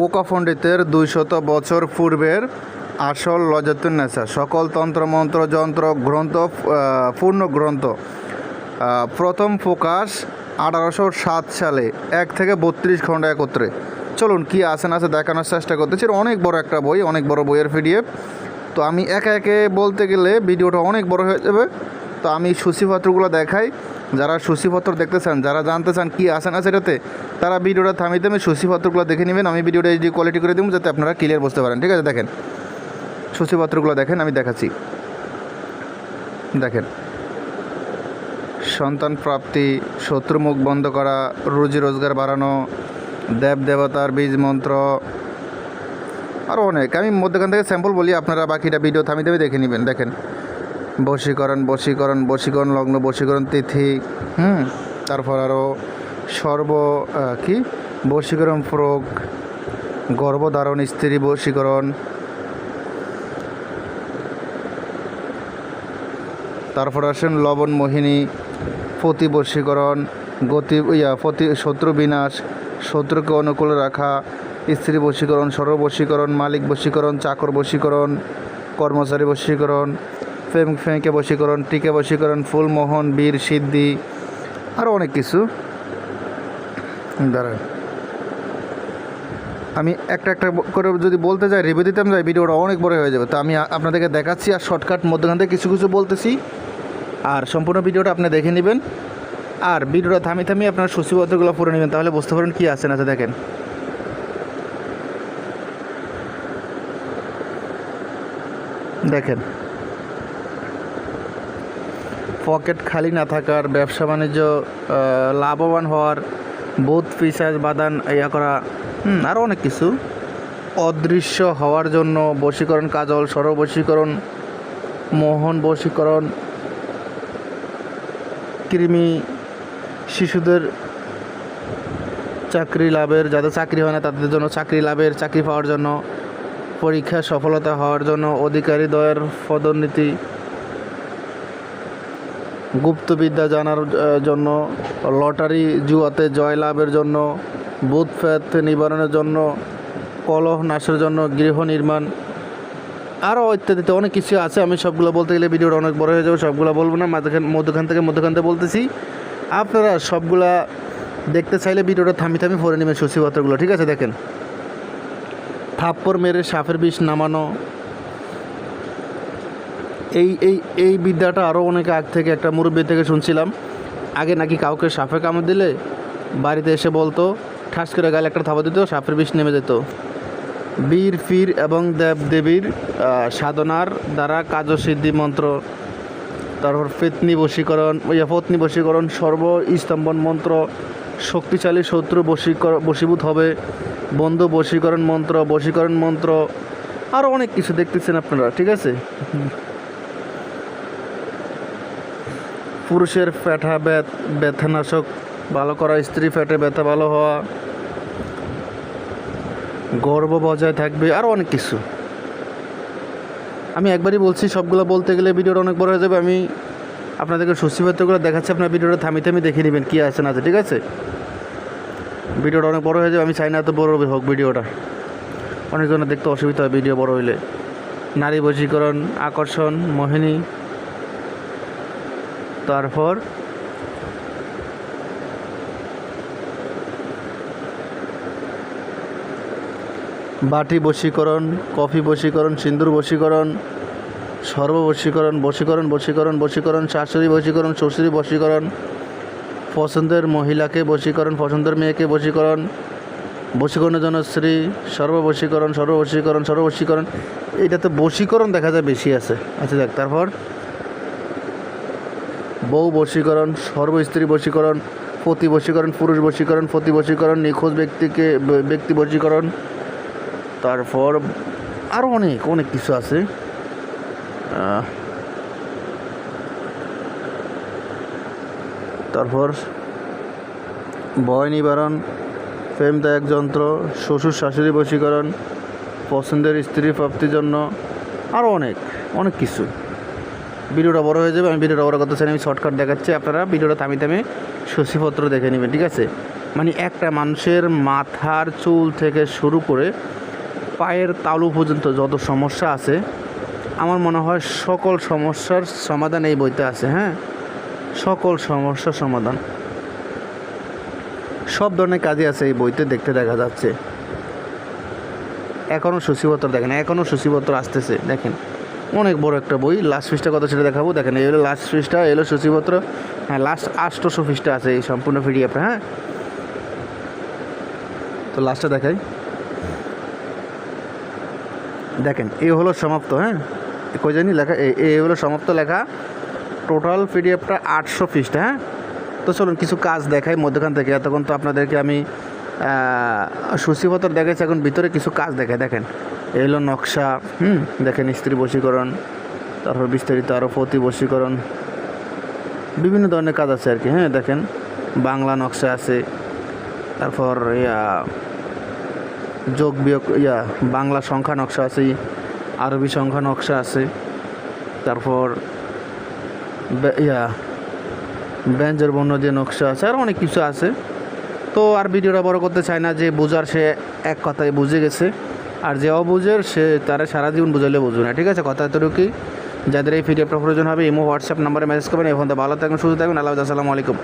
কোকাফন্ডিতের দুইশত বছর পূর্বের আসল লজতুন্নেসা সকল তন্ত্রমন্ত্র যন্ত্র, গ্রন্থ পূর্ণ গ্রন্থ। প্রথম প্রকাশ আঠারোশো সাত সালে, এক থেকে বত্রিশ খণ্ড একত্রে। চলুন কি আছে না আছে দেখানোর চেষ্টা করতেছি। অনেক বড় একটা বই, অনেক বড় বইয়ের পিডিএফ। তো আমি একে একে বলতে গেলে ভিডিওটা অনেক বড় হয়ে যাবে। তো আমি সূচিপত্রগুলো দেখাই। যারা সূচিপত্র দেখতে চান, যারা জানতে চান কী আছে না সেটাতে, তারা ভিডিওটা থামিয়ে দেবে সূচিপত্রগুলো দেখে নেবেন। আমি ভিডিওটা এইচডি কোয়ালিটি করে দেবো যাতে আপনারা ক্লিয়ার বুঝতে পারেন। ঠিক আছে, দেখেন। সূচিপত্রগুলো দেখেন, আমি দেখাচ্ছি। দেখেন। সন্তান প্রাপ্তি শত্রুমুখ বন্ধ করা, রুজি রোজগার বাড়ানো, দেব দেবতার বীজ মন্ত্র আরও অনেক। আমি মধ্যখান থেকে স্যাম্পল বলি, আপনারা বাকিটা ভিডিও থামিয়ে দেবে দেখে নেবেন। দেখেন। বশীকরণ বশীকরণ বশীকরণ, লগ্ন, বশীকরণ, তিথি, হুম? তারপর আরও সর্ব কি? বশীকরণ প্রয়োগ গর্ভধারণ, স্ত্রী বশীকরণ। তারপর আসেন লবণ, মোহিনী প্রতি বশীকরণ, গতি, ইয়া প্রতি শত্রু বিনাশ, শত্রুকে অনুকূলে রাখা, স্ত্রী বশীকরণ সর্ববশীকরণ মালিক বশীকরণ, চাকর বশীকরণ, কর্মচারী বশীকরণ। প্রেমিক প্রেমিকা বশীকরণ, টিকে বশীকরণ, ফুলমোহন, বীর, সিদ্ধি আরও অনেক কিছু। দাঁড়ান। আমি একটা একটা করে যদি বলতে যাই রিভিউ দিতাম যাই, ভিডিওটা অনেক বড় হয়ে যাবে। তো আমি আপনাদেরকে দেখাচ্ছি আর শর্টকাট মধ্যখান থেকে কিছু কিছু বলতেছি। আর সম্পূর্ণ ভিডিওটা আপনি দেখে নেবেন। আর ভিডিওটা থামি থামি আপনার সূচিপত্রগুলো পড়ে নেবেন, তাহলে বুঝতে পারেন কী আছে না দেখেন। দেখেন। পকেট খালি না থাকার, ব্যবসা বাণিজ্য লাভবান হওয়ার বুথ পিসাজ বাদান ইয়া করা আরও অনেক কিছু। অদৃশ্য হওয়ার জন্য বশীকরণ কাজল সর্ববশীকরণ মোহন বশীকরণ, কৃমি শিশুদের চাকরি লাভের, যাদের চাকরি হয় না, তাদের জন্য চাকরি লাভের, চাকরি পাওয়ার জন্য পরীক্ষা সফলতা হওয়ার জন্য, অধিকারী দয়ের পদোন্নতি গুপ্তবিদ্যা জানার জন্য, লটারি জুয়াতে জয়লাভের জন্য বুথ ফ্যাত নিবারণের জন্য, কলহ নাশের জন্য গৃহ নির্মাণ আরও ইত্যাদিতে অনেক কিছু আছে। আমি সবগুলো বলতে গেলে ভিডিওটা অনেক বড় হয়ে যাবে, সবগুলো বলব না, মাঝখান, মধ্যখান থেকে মধ্যখান থেকে বলতেছি। আপনারা সবগুলা দেখতে চাইলে ভিডিওটা থামি থামি ভরে নেবেন সূচিপত্রগুলো, ঠিক আছে দেখেন। থাপ্পড় মেরে সাপের বিষ নামানো এই এই এই বিদ্যাটা আরও অনেক আগ থেকে একটা মুরব্বী থেকে শুনছিলাম। আগে নাকি কাউকে সাপে কামড় দিলে বাড়িতে এসে বলতো, ঠাস করে গালে একটা থাপা দিত, সাপের বিষ নেমে যেত। বীর, ফির এবং দেব দেবীর সাধনার দ্বারা কাজসিদ্ধি মন্ত্র, তারপর পেতনি বশীকরণ, ইয়া পত্নী বশীকরণ, সর্ব স্তম্ভন মন্ত্র, শক্তিশালী শত্রু বশীকর, বশীভূত হবে, বন্ধু বশীকরণ মন্ত্র বশীকরণ মন্ত্র আরও অনেক কিছু দেখতেছেন আপনারা, ঠিক আছে? পুরুষের ব্যথ, ব্যথানাশক, ভালো করা স্ত্রী ফ্যাটে ব্যথা, ভালো হওয়া, গর্ব বজায় থাকবে আরও অনেক কিছু। আমি একবারই বলছি, সবগুলো বলতে গেলে ভিডিওটা অনেক বড় হয়ে যাবে। আমি আপনাদেরকে সূচিপত্রগুলো দেখাচ্ছি, আপনার ভিডিওটা থামি থামি দেখে নেবেন কী আছে, না আছে, ঠিক আছে? ভিডিওটা অনেক বড় হয়ে যাবে, আমি চাই না তো বড় হোক ভিডিওটা। অনেকজনের দেখতে অসুবিধা হয় ভিডিও বড় হইলে। নারী বশীকরণ, আকর্ষণ, মোহিনী তারপর বাটি বশীকরণ, কফি বশীকরণ, সিন্দুর বশীকরণ সর্ববশীকরণ বশীকরণ বশীকরণ বশীকরণ শাশুড়ি বশীকরণ শ্বশুরি বশীকরণ, পছন্দের মহিলাকে বশীকরণ, পছন্দের মেয়েকে বশীকরণ, বশীকরণের জন্য স্ত্রী সর্ববশীকরণ সর্ববশীকরণ সর্ববশীকরণ এইটাতে বশীকরণ দেখা যায় বেশি আছে। আচ্ছা দেখ তারপর বউ বশীকরণ সর্বস্ত্রী বশীকরণ, পতি বশীকরণ, পুরুষ বশীকরণ, পতি বশীকরণ, নিখোঁজ ব্যক্তিকে ব্যক্তি বশীকরণ। তারপর আরও অনেক অনেক কিছু আছে। তারপর ভয় নিবারণ প্রেমদায়ক যন্ত্র, শ্বশুর শাশুড়ি বশীকরণ, পছন্দের স্ত্রী প্রাপ্তির জন্য আরও অনেক অনেক কিছু। ভিডিওটা বড় হয়ে যাবে, আমি ভিডিওটা বড় করতে চাই আমি শর্টকাট দেখাচ্ছি আপনারা, ভিডিওটা থামি থামি সূচিপত্র দেখে নেবেন, ঠিক আছে? মানে একটা মানুষের মাথার চুল থেকে শুরু করে পায়ের তালু পর্যন্ত যত সমস্যা আছে, আমার মনে হয় সকল সমস্যার সমাধান এই বইতে আছে হ্যাঁ? সকল সমস্যার সমাধান। সব ধরনের কাজই আছে এই বইতে দেখতে দেখা যাচ্ছে। এখনও সূচিপত্র দেখেন এখনও সূচিপত্র আসতেছে, দেখেন। অনেক বড় একটা বই। লাস্ট ফিসটা কত সেটা দেখাবো। দেখেন, এই হলো লাস্ট ফিসটা এলো সূচিপত্র। হ্যাঁ লাস্ট আটশোশো ফিসটা আছে এই সম্পূর্ণ পিডিএফটা হ্যাঁ? তো লাস্টটা দেখাই। দেখেন, এ হলো সমাপ্ত হ্যাঁ? কই জানি লেখা, এ- হলো সমাপ্ত লেখা। টোটাল পিডিএফটা আটশো পৃষ্ঠা হ্যাঁ? তো চলুন, কিছু কাজ দেখাই মধ্যখান থেকে। এতক্ষণ তো আপনাদেরকে আমি সূচিপত্র দেখাচ্ছি এখন ভিতরে কিছু কাজ দেখাই। দেখেন এই হলো নকশা, হুম, দেখেন স্ত্রী বশীকরণ, তারপর বিস্তারিত আরও প্রতি বশীকরণ, বিভিন্ন ধরনের কাজ আছে আর কি হ্যাঁ দেখেন, বাংলা নকশা আছে, তারপর ইয়া, যোগ বিয়োগ, ইয়া, বাংলা সংখ্যা নকশা আছে, আরবি সংখ্যা নকশা আছে, তারপর ইয়া, ব্যঞ্জের বর্ণ দিয়ে নকশা আছে, আর অনেক কিছু আছে, তো আর ভিডিওটা বড় করতে চায় না যে বোঝার সে এক কথায় বুঝে গেছে। আর যে অবুঝের, সে তারা সারা জীবন বুঝাইলে বুঝবে না। ঠিক আছে? কথা এতটুকুই। যাদের এই ভিডিওটা প্রয়োজন হবে, ইমো হোয়াটসঅ্যাপ নাম্বারে মেসেজ করবেন। এখন ভালো থাকুন সুস্থ থাকবেন। আল্লাহ আসসালামু আলাইকুম।